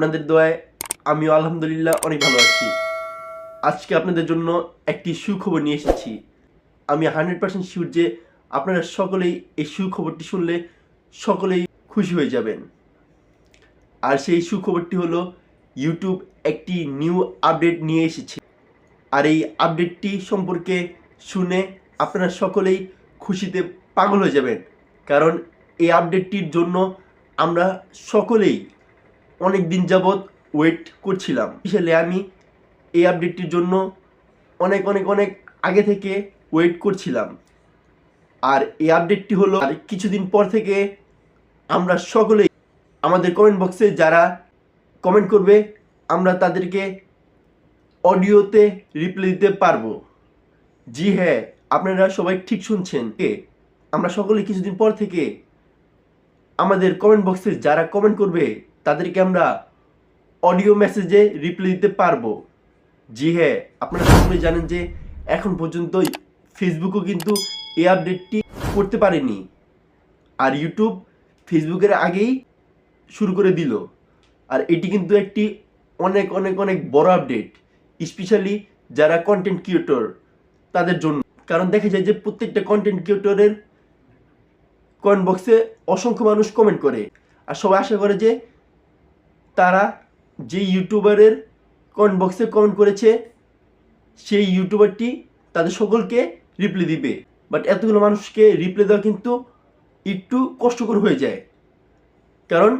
আপনাদের দোয়ায় আমিও আলহামদুলিল্লাহ অনেক ভালো আছি। আজকে আপনাদের জন্য একটি সুখবর নিয়ে এসেছি। আমি হান্ড্রেড পার্সেন্ট শিওর যে আপনারা সকলেই এই সুখবরটি শুনলে সকলেই খুশি হয়ে যাবেন। আর সেই সুখবরটি হলো, ইউটিউব একটি নিউ আপডেট নিয়ে এসেছে। আর এই আপডেটটি সম্পর্কে শুনে আপনারা সকলেই খুশিতে পাগল হয়ে যাবেন। কারণ এই আপডেটটির জন্য আমরা সকলেই অনেক দিন যাবৎ ওয়েট করছিলাম। স্পেশালি আমি এই আপডেটটির জন্য অনেক অনেক অনেক আগে থেকে ওয়েট করছিলাম। আর এই আপডেটটি হলো আর কিছুদিন পর থেকে আমরা সকলেই আমাদের কমেন্ট বক্সে যারা কমেন্ট করবে, আমরা তাদেরকে অডিওতে রিপ্লাই দিতে পারব। জি হ্যাঁ আপনারা সবাই ঠিক শুনছেন। আমরা সকলে কিছুদিন পর থেকে আমাদের কমেন্ট বক্সে যারা কমেন্ট করবে তাদেরকে আমরা অডিও মেসেজে রিপ্লাই দিতে পারব। জি হ্যাঁ আপনারা সকলে জানেন যে এখন পর্যন্ত ফেসবুকও কিন্তু এই আপডেটটি করতে পারেনি। আর ইউটিউব ফেসবুকের আগেই শুরু করে দিল। আর এটি কিন্তু একটি অনেক অনেক অনেক বড় আপডেট স্পেশালি যারা কন্টেন্ট ক্রিয়েটর তাদের জন্য। কারণ দেখা যায় যে প্রত্যেকটা কন্টেন্ট ক্রিয়েটরের কমেন্ট বক্সে অসংখ্য মানুষ কমেন্ট করে। আর সবাই আশা করে যে তারা যে ইউটিউবারের কমেন্ট বক্সে কমেন্ট করেছে, সেই ইউটিউবারটি তাদের সকলকে রিপ্লাই দিবে। বাট এতগুলো মানুষকে রিপ্লাই দেওয়া কিন্তু একটু কষ্টকর হয়ে যায়। কারণ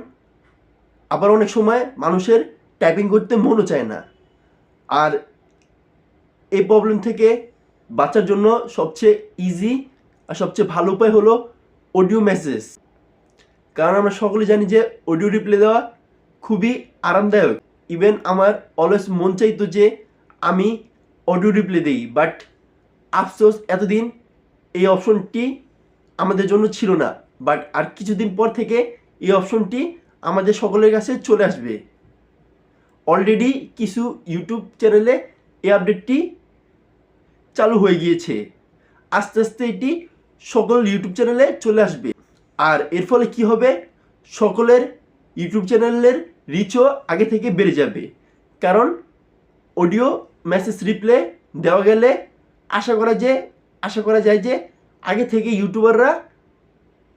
আবার অনেক সময় মানুষের টাইপিং করতে মনও চায় না। আর এই প্রবলেম থেকে বাঁচার জন্য সবচেয়ে ইজি আর সবচেয়ে ভালো উপায় হলো অডিও মেসেজ কারণ আমরা সকলে জানি যে অডিও রিপ্লে দেওয়া খুবই আরামদায়ক। ইভেন আমার অলওয়েজ মন চাইতো যে আমি অডিও রিপ্লে দিই বাট আফসোস, এতদিন এই অপশনটি আমাদের জন্য ছিল না। বাট আর কিছুদিন পর থেকে এই অপশনটি আমাদের সকলের কাছে চলে আসবে। অলরেডি কিছু ইউটিউব চ্যানেলে এই আপডেটটি চালু হয়ে গিয়েছে। আস্তে আস্তে এটি সকল ইউটিউব চ্যানেলে চলে আসবে। আর এর ফলে কি হবে? সকলের ইউটিউব চ্যানেলের রিচও আগে থেকে বেড়ে যাবে। কারণ অডিও মেসেজ রিপ্লে দেওয়া গেলে আশা করা যে, আশা করা যায় যে আগে থেকে ইউটিউবাররা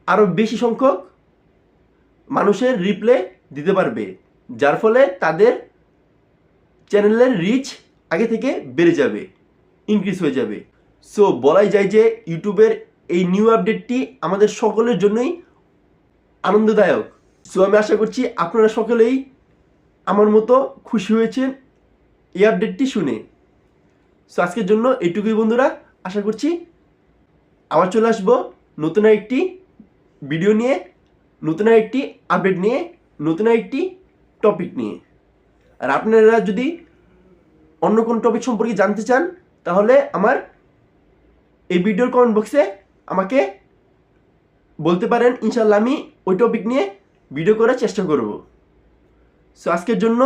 আরও বেশি সংখ্যক মানুষের রিপ্লে দিতে পারবে। যার ফলে তাদের চ্যানেলের রিচ আগে থেকে বেড়ে যাবে ইনক্রিজ হয়ে যাবে। সো বলাই যায় যে ইউটিউবের এই নিউ আপডেটটি আমাদের সকলের জন্যই আনন্দদায়ক। সো আমি আশা করছি আপনারা সকলেই আমার মতো খুশি হয়েছেন এই আপডেটটি শুনে। সো আজকের জন্য এটুকুই বন্ধুরা, আশা করছি আবার চলে আসব নতুন একটি ভিডিও নিয়ে, নতুন একটি আপডেট নিয়ে, নতুন একটি টপিক নিয়ে। আর আপনারা যদি অন্য কোনো টপিক সম্পর্কে জানতে চান, তাহলে আমার এই ভিডিওর কমেন্ট বক্সে আমাকে বলতে পারেন ইনশাল্লাহ আমি ওই টপিক নিয়ে ভিডিও করার চেষ্টা করব। সো আজকের জন্য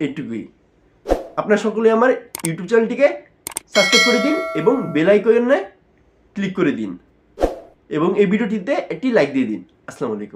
এটুকুই আপনারা সকলে আমার ইউটিউব চ্যানেলটিকে সাবস্ক্রাইব করে দিন এবং বেল আইকনে ক্লিক করে দিন এবং এই ভিডিওটিতে একটি লাইক দিয়ে দিন। আসসালামু আলাইকুম।